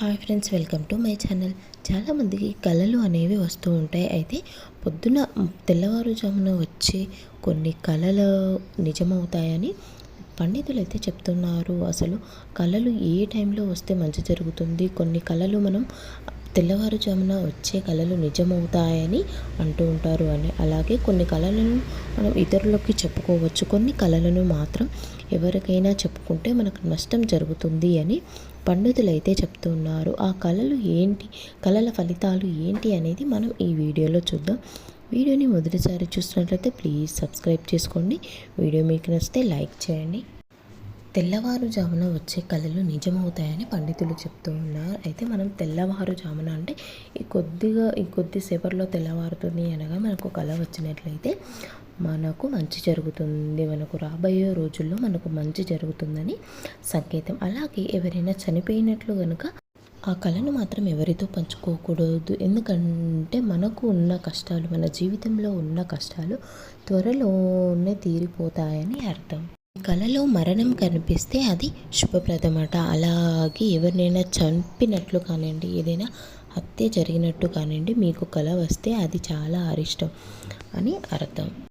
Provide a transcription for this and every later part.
Hi friends welcome to my channel. చాలామందికి కళలు అనేవి వస్తూ ఉంటాయి. అయితే పొద్దున తెల్లవారుజామున వచ్చే కొన్ని కళలు నిజమవుతాయని పండితులు అయితే చెప్తున్నారు. అసలు కళలు ఏ టైంలో వస్తే మంచి జరుగుతుంది? కొన్ని కళలు మనం తెల్లవారుజామున వచ్చే కళలు నిజమవుతాయని అంటూ ఉంటారు అని. అలాగే కొన్ని కళలను మనం ఇతరులకి చెప్పుకోవచ్చు. కొన్ని కళలను మాత్రం ఎవరికైనా చెప్పుకుంటే మనకు నష్టం జరుగుతుంది అని పండితులు అయితే చెప్తున్నారు ఆ కళలు ఏంటి? కళల ఫలితాలు ఏంటి? అనేది మనం ఈ వీడియోలో చూద్దాం. వీడియోని మొదటిసారి చూసినట్లయితే ప్లీజ్ సబ్స్క్రైబ్ చేసుకోండి. వీడియో మీకు నచ్చితే లైక్ చేయండి. తెల్లవారుజామున వచ్చే కళలు నిజమవుతాయని పండితులు చెప్తూ ఉన్నారు. అయితే మనం తెల్లవారుజామున అంటే ఈ కొద్దిగా ఈ కొద్దిసేపట్లో తెల్లవారుతుంది అనగా మనకు కళ వచ్చినట్లయితే మనకు మంచి జరుగుతుంది మనకు రాబోయే రోజుల్లో మనకు మంచి జరుగుతుందని సంకేతం. అలాగే ఎవరైనా చనిపోయినట్లు కనుక ఆ కళను మాత్రం ఎవరితో పంచుకోకూడదు. ఎందుకంటే మనకు ఉన్న కష్టాలు మన జీవితంలో ఉన్న కష్టాలు త్వరలోనే తీరిపోతాయని అర్థం. కళలో మరణం కనిపిస్తే అది శుభప్రదమట. అలాగే ఎవరినైనా చంపినట్లు కానివ్వండి ఏదైనా హత్య జరిగినట్టు కానివ్వండి మీకు కళ వస్తే అది చాలా అరిష్టం అని అర్థం.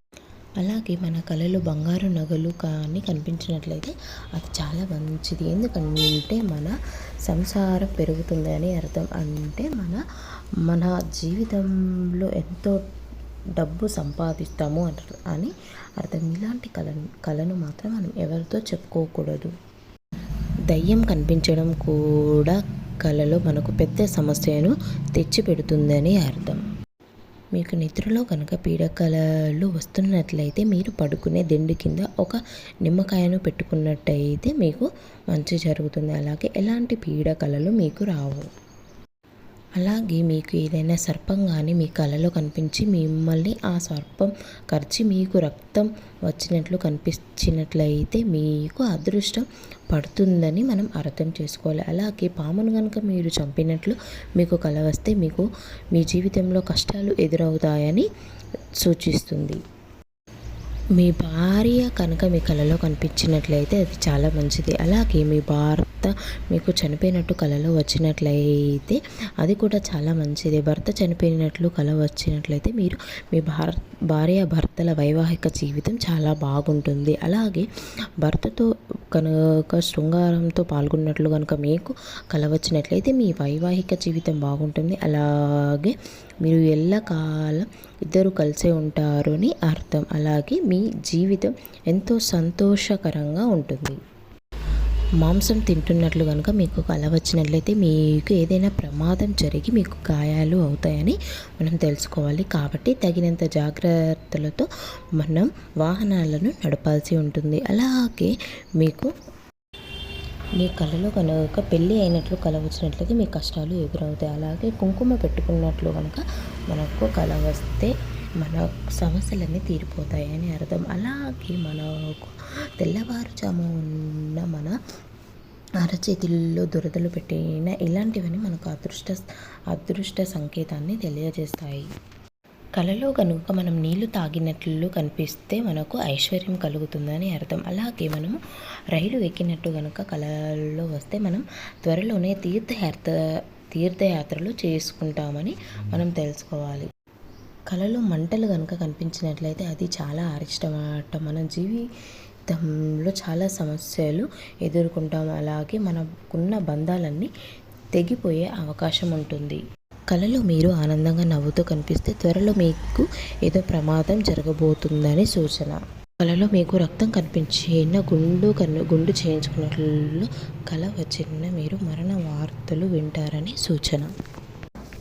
అలాగే మన కళలో బంగారు నగలు కానీ కనిపించినట్లయితే అది చాలా మంచిది. ఎందుకంటే మన సంసారం పెరుగుతుంది అని అర్థం. అంటే మన మన జీవితంలో ఎంతో డబ్బు సంపాదిస్తాము అని అర్థం. ఇలాంటి కళను కళను మాత్రం మనం ఎవరితో చెప్పుకోకూడదు. దయ్యం కనిపించడం కూడా కళలో మనకు పెద్ద సమస్యను తెచ్చిపెడుతుందని అర్థం. మీకు నిద్రలో కనుక పీడకలలు వస్తున్నట్లయితే మీరు పడుకునే దిండు కింద ఒక నిమ్మకాయను పెట్టుకున్నట్టయితే మీకు మంచి జరుగుతుంది. అలాగే ఎలాంటి పీడకలలు మీకు రావు. అలాగే మీకు ఏదైనా సర్పం కానీ మీ కళలో కనిపించి మిమ్మల్ని ఆ సర్పం కరిచి మీకు రక్తం వచ్చినట్లు కనిపించినట్లయితే మీకు అదృష్టం పడుతుందని మనం అర్థం చేసుకోవాలి. అలాగే పామును కనుక మీరు చంపినట్లు మీకు కళ వస్తే మీకు మీ జీవితంలో కష్టాలు ఎదురవుతాయని సూచిస్తుంది. మీ భార్య కనుక మీ కళలో కనిపించినట్లయితే అది చాలా మంచిది. అలాగే మీ భర్త మీకు చనిపోయినట్టు కళలో వచ్చినట్లయితే అది కూడా చాలా మంచిది. భర్త చనిపోయినట్లు కళ వచ్చినట్లయితే మీరు మీ భార్ భార్య భర్తల వైవాహిక జీవితం చాలా బాగుంటుంది. అలాగే భర్తతో కనుక శృంగారంతో పాల్గొన్నట్లు కనుక మీకు కలవచ్చినట్లయితే మీ వైవాహిక జీవితం బాగుంటుంది. అలాగే మీరు ఎల్లకాలం ఇద్దరు కలిసే ఉంటారు అని అర్థం. అలాగే మీ జీవితం ఎంతో సంతోషకరంగా ఉంటుంది. మాంసం తింటున్నట్లు కనుక మీకు కల వచ్చినట్లయితే మీకు ఏదైనా ప్రమాదం జరిగి మీకు గాయాలు అవుతాయని మనం తెలుసుకోవాలి. కాబట్టి తగినంత జాగ్రత్తలతో మనం వాహనాలను నడపాల్సి ఉంటుంది. అలాగే మీకు మీ కళలో కనుక పెళ్ళి అయినట్లు కళ వచ్చినట్లయితే మీ కష్టాలు ఎదురవుతాయి. అలాగే కుంకుమ పెట్టుకున్నట్లు కనుక మనకు కళ వస్తే మన సమస్యలన్నీ తీరిపోతాయని అర్థం. అలాగే మనకు తెల్లవారుజాము ఉన్న మన అరచేతుల్లో దురదలు పెట్టిన ఇలాంటివన్నీ మనకు అదృష్ట అదృష్ట సంకేతాన్ని తెలియజేస్తాయి. కలలో కనుక మనం నీళ్ళు తాగినట్లు కనిపిస్తే మనకు ఐశ్వర్యం కలుగుతుందని అర్థం. అలాగే మనము రైలు ఎక్కినట్టు కనుక కలలో వస్తే మనం త్వరలోనే తీర్థయాత్ర తీర్థయాత్రలు చేసుకుంటామని మనం తెలుసుకోవాలి. కళలో మంటలు కనుక కనిపించినట్లయితే అది చాలా అరిష్టమాట. మన జీవితంలో చాలా సమస్యలు ఎదుర్కొంటాం. అలాగే మనకున్న బంధాలన్నీ తెగిపోయే అవకాశం ఉంటుంది. కళలో మీరు ఆనందంగా నవ్వుతూ కనిపిస్తే త్వరలో మీకు ఏదో ప్రమాదం జరగబోతుందని సూచన. కళలో మీకు రక్తం కనిపించిన గుండు కన్ను గుండు చేయించుకున్నట్లు కళ వచ్చిన మీరు మరణ వార్తలు వింటారని సూచన.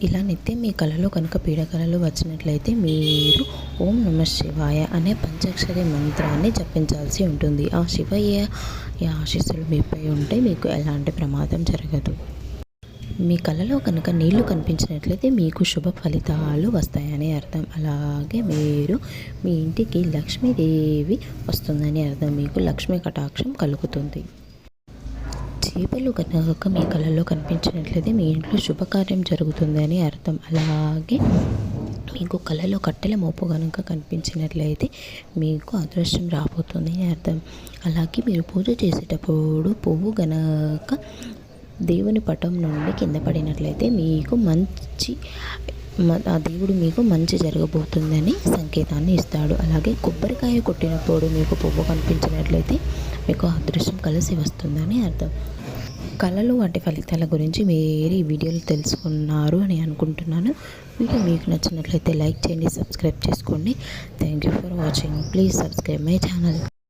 ఇలా నిత్యం మీ కళలో కనుక పీడకలలు వచ్చినట్లయితే మీరు ఓం నమ శివాయ అనే పంచాక్షరి మంత్రాన్ని జపించాల్సి ఉంటుంది. ఆ శివయ్య ఆశీస్సులు మీపై ఉంటే మీకు ఎలాంటి ప్రమాదం జరగదు. మీ కళలో కనుక నీళ్ళు కనిపించినట్లయితే మీకు శుభ ఫలితాలు వస్తాయని అర్థం. అలాగే మీరు మీ ఇంటికి లక్ష్మీదేవి వస్తుందని అర్థం. మీకు లక్ష్మీ కటాక్షం కలుగుతుంది. చేపలు కనుక మీ కళలో కనిపించినట్లయితే మీ ఇంట్లో శుభకార్యం జరుగుతుందని అర్థం. అలాగే మీకు కళలో కట్టెల మోపు కనుక కనిపించినట్లయితే మీకు అదృష్టం రాబోతుంది అని అర్థం. అలాగే మీరు పూజ చేసేటప్పుడు పువ్వు గనక దేవుని పటం నుండి కింద పడినట్లయితే మీకు మంచి మ- ఆ దేవుడు మీకు మంచి జరగబోతుందని సంకేతాన్ని ఇస్తాడు. అలాగే కొబ్బరికాయ కొట్టినప్పుడు మీకు పువ్వు కనిపించినట్లయితే మీకు అదృష్టం కలిసి వస్తుందని అర్థం. కళలు వాటి ఫలితాల గురించి మీరు ఈ వీడియోలో తెలుసుకున్నారు అని అనుకుంటున్నాను. వీడియో మీకు నచ్చినట్లయితే లైక్ చేయండి సబ్స్క్రైబ్ చేసుకోండి. Thank you for watching please subscribe my channel